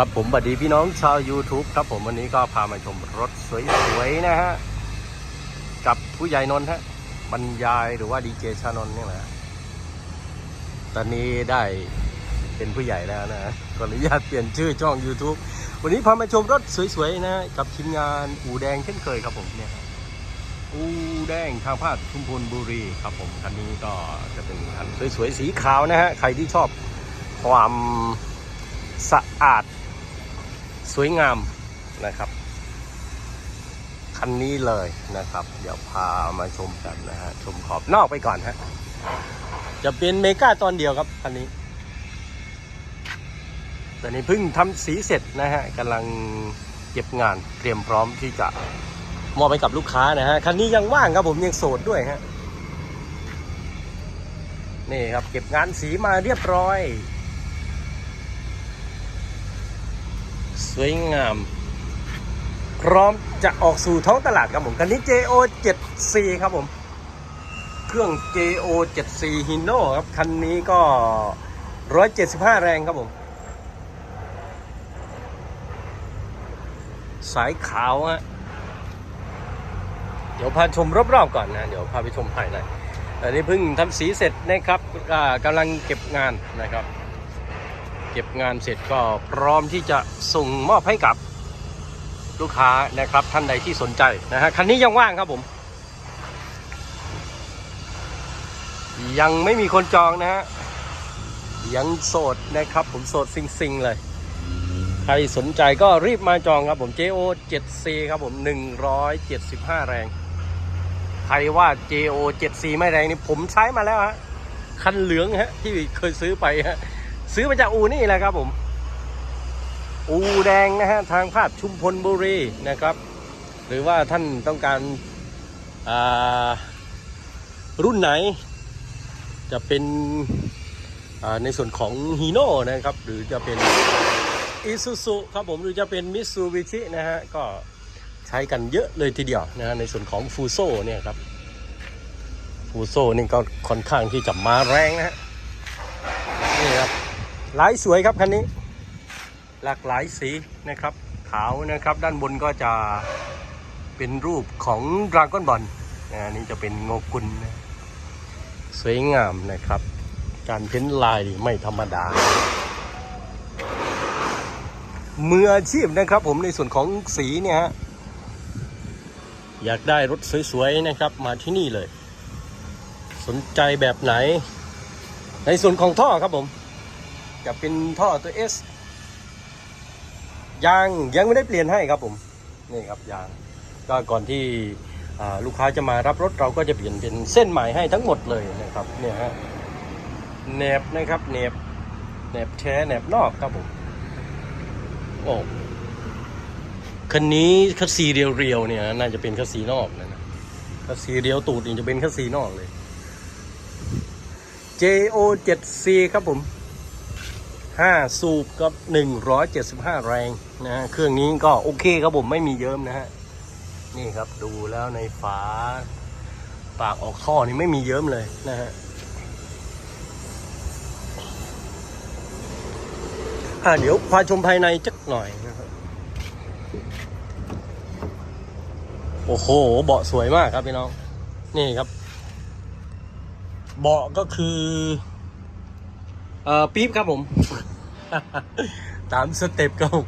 ครับผมบัดดีพี่น้องชาว YouTube ครับผมวันนี้ก็พามาชมรถสวยๆนะฮะ กับผู้ใหญ่นนท์ฮะบรรยายหรือว่าดีเจชานนท์เนี่ยแหละตอนนี้ได้เป็นผู้ใหญ่แล้วนะขออนุญาตเปลี่ยนชื่อช่อง YouTube วันนี้พามาชมรถสวยๆนะกับทีมงานอูแดงเช่นเคยครับผมเนี่ยอูแดงทางภาคชุมพลบุรีครับผมคันนี้ก็จะเป็นคันสวยๆสีขาวนะฮะใครที่ชอบความสะอาด สวยงามนะครับ คันนี้เลยนะครับ เดี๋ยวพามาชมกันนะฮะชมขอบนอกไปก่อนฮะจะเป็นเมกาตอนเดียวครับคันนี้ตอนนี้เพิ่งทำสีเสร็จนะฮะกำลังเก็บงานเตรียมพร้อมที่จะมอบไปกับลูกค้านะฮะคันนี้ยังว่างครับผมยังโสดด้วยฮะนี่ครับเก็บงานสีมาเรียบร้อย สวยงาม พร้อมจะออกสู่ท้องตลาดครับผมคันนี้ JO 7 c ครับผม เครื่อง JO 7 c Hino ครับ คันนี้ก็ 175 แรงครับผม สายขาวฮะเดี๋ยวพาชมรอบๆก่อนนะ เดี๋ยวพาไปชมภายในอันนี้เพิ่งทำสีเสร็จนะครับกำลังเก็บงานนะครับ ก็บงานเสร็จก็พร้อมที่จะส่งมอบให้กับลูกค้านะครับท่านใดที่สนใจนะฮะคันนี้ยังว่างครับผม ยังไม่มีคนจองนะฮะยังโสดนะครับ ผมโสดซิงๆเลย ใครสนใจก็รีบมาจองครับผม JO 7C ครับผม 175 แรง ใครว่า JO 7C ไม่แรงนี่ผมใช้มาแล้วฮะคันเหลืองฮะที่เคยซื้อไปฮะ ซื้อมาจากอูนี่แหละครับผม อูแดงนะฮะทางภาคชุมพลบุรีนะครับ หรือว่าท่านต้องการอ่ารุ่นไหน จะเป็นอ่าในส่วนของฮีโน่นะครับ หรือจะเป็นอิซูซุครับผมหรือจะเป็นมิ t ซูบิชินะฮะก็ใช้กันเยอะเลยทีเดียวนะฮะในส่วนของฟูโซเนี่ยครับฟูโซนี่ก็ค่อนข้างที่จะมาแรงนะฮะนี่ครับ ลายสวยครับคันนี้ หลากหลายสีนะครับ ขาวนะครับ ด้านบนก็จะเป็นรูปของดราก้อนบอลนะนี่จะเป็นโงกุลนะสวยงามนะครับ การเพ้นลายไม่ธรรมดา มืออาชีพนะครับ ผมในส่วนของสีเนี่ยอยากได้รถสวยๆนะครับ มาที่นี่เลย สนใจแบบไหน ในส่วนของท่อครับผม จะเป็นท่อตัว S ยางยังไม่ได้เปลี่ยนให้ครับผมนี่ครับยางก็ก่อนที่ลูกค้าจะมารับรถเราก็จะเปลี่ยนเป็นเส้นใหม่ให้ทั้งหมดเลยนะครับเนี่ยฮะแหนบนะครับแหนบแหนบแท้แหนบนอกครับผมโอ้คันนี้คัสซีเรียวๆเนี่ยน่าจะเป็นคัสซีนอกนะนะคัสซีเรียวตูดนี่จะเป็นคัสซีนอกเลย JO 7C ครับผม 5 สูบกับ 175 แรงนะฮะเครื่องนี้ก็โอเคครับผมไม่มีเยิ้มนะฮะนี่ครับดูแล้วในฝา ปากออกท่อนี่ไม่มีเยิ้มเลยนะฮะอ่าเดี๋ยวพาชมภายในจักหน่อยนะครับโอ้โหเบาะสวยมากครับพี่น้อง นี่ครับ เบาะก็คือ เอ่อปี๊บครับผม ตามสเต็ปครับผม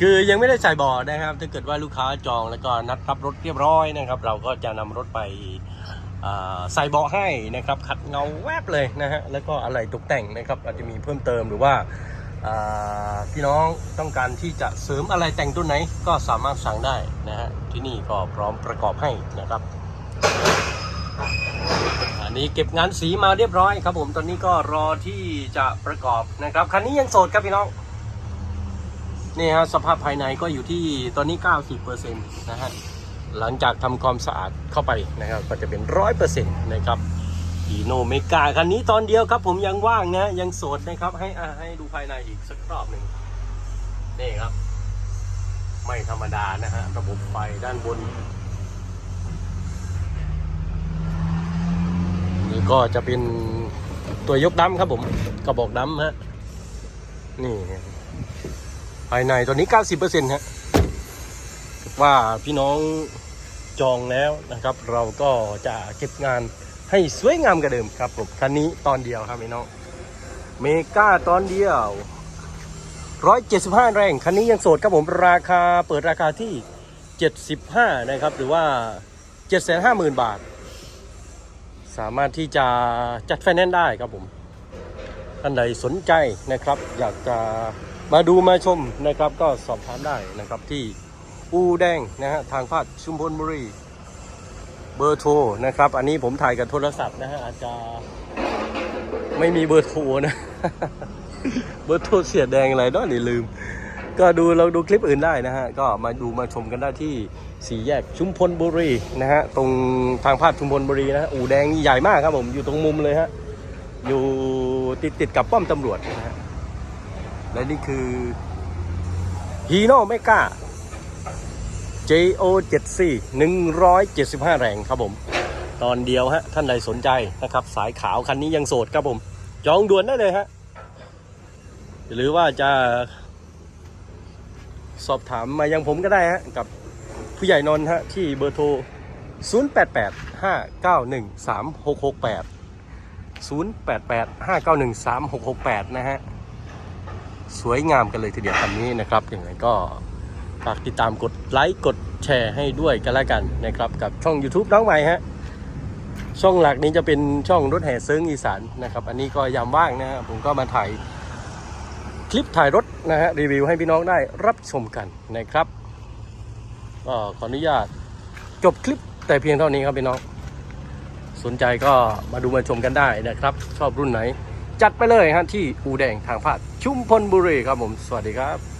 คือยังไม่ได้ใส่เบาะนะครับ ถ้าเกิดว่าลูกค้าจองแล้วก็นัดรับรถเรียบร้อยนะครับ เราก็จะนำรถไปใส่เบาะให้นะครับ ขัดเงาแวบเลยนะฮะแล้วก็อะไรตกแต่งนะครับ อาจจะมีเพิ่มเติมหรือว่าอ่าพี่น้องต้องการที่จะเสริมอะไรแต่งตัวไหนก็สามารถสั่งได้นะฮะที่นี่ก็พร้อมประกอบให้นะครับ อันนี้เก็บงานสีมาเรียบร้อยครับผมตอนนี้ก็รอที่จะประกอบนะครับคันนี้ยังโสดครับพี่น้องนี่ฮะสภาพภายในก็อยู่ที่ตอนนี้ 90%นะฮะหลังจากทำความสะอาดเข้าไปนะครับ ก็จะเป็น 100%นะครับอีโนเมกาคันนี้ตอนเดียวครับผมยังว่างนะยังโสดนะครับ ให้อะให้ดูภายในอีกสักรอบหนึ่งนี่ครับ ไม่ธรรมดานะฮะระบบไฟด้านบน นี่ก็จะเป็นตัวยกดำครับผมกระบอกดำฮะนี่ภายในตอนนี้ 90%ฮะว่าพี่น้องจองแล้วนะครับ เราก็จะเก็บงานให้สวยงามกว่าเดิมครับผมคันนี้ตอนเดียวครับพี่น้องเมกาตอนเดียว 175 แรงคันนี้ยังโสดครับผมราคาเปิดราคาที่ 75 นะครับ หรือว่า 750,000 บาท สามารถที่จะจัดไฟแนนซ์ได้ครับผมท่านใดสนใจนะครับ อยากจะมาดูมาชมนะครับ ก็สอบถามได้นะครับที่อูแดงนะฮะทางภาคชุมพลบุรีเบอร์โทรนะครับ อันนี้ผมถ่ายกับโทรศัพท์นะฮะอาจจะไม่มีเบอร์โทรนะ เบอร์โทรเสียแดงอะไรเนาะนี่ลืม ก็ดูเราดูคลิปอื่นได้นะฮะ ก็มาดูมาชมกันได้ที่สี่แยกชุมพลบุรีนะฮะ ตรงทางพาดชุมพลบุรีนะฮะอู่แดงนี่ใหญ่มากครับผม อยู่ตรงมุมเลยฮะ อยู่ติดติดกับป้อมตำรวจนะฮะ และนี่คือฮีโน่ไม่กล้า JO74 175 แรงครับผม ตอนเดียวฮะ ท่านใดสนใจนะครับ สายขาวคันนี้ยังโสดครับผม จองด่วนได้เลยฮะ หรือว่าจะ สอบถามมายังผมก็ได้ฮะกับผู้ใหญ่นนท์ฮะที่เบอร์โทร 088 591 3668 088 591 3668 นะฮะ สวยงามกันเลยทีเดียวคันนี้นะครับยังไงก็ฝากติดตามกดไลค์กดแชร์ให้ด้วยกันแล้วกันนะครับ กับช่อง YouTube น้องใหม่ฮะ ช่องหลักนี้จะเป็นช่องรถแห่เซิงอีสานนะครับ อันนี้ก็ยามว่างนะฮะผมก็มาถ่าย ลิปถ่ายรถนะฮะรีวิวให้พี่น้องได้รับชมกันนะครับก็ขออนุญาตจบคลิปแต่เพียงเท่านี้ครับพี่น้อง สนใจก็มาดูมาชมกันได้นะครับ ชอบรุ่นไหน จัดไปเลยฮะที่อูแดงทางภาคชุมพลบุรีครับผม สวัสดีครับ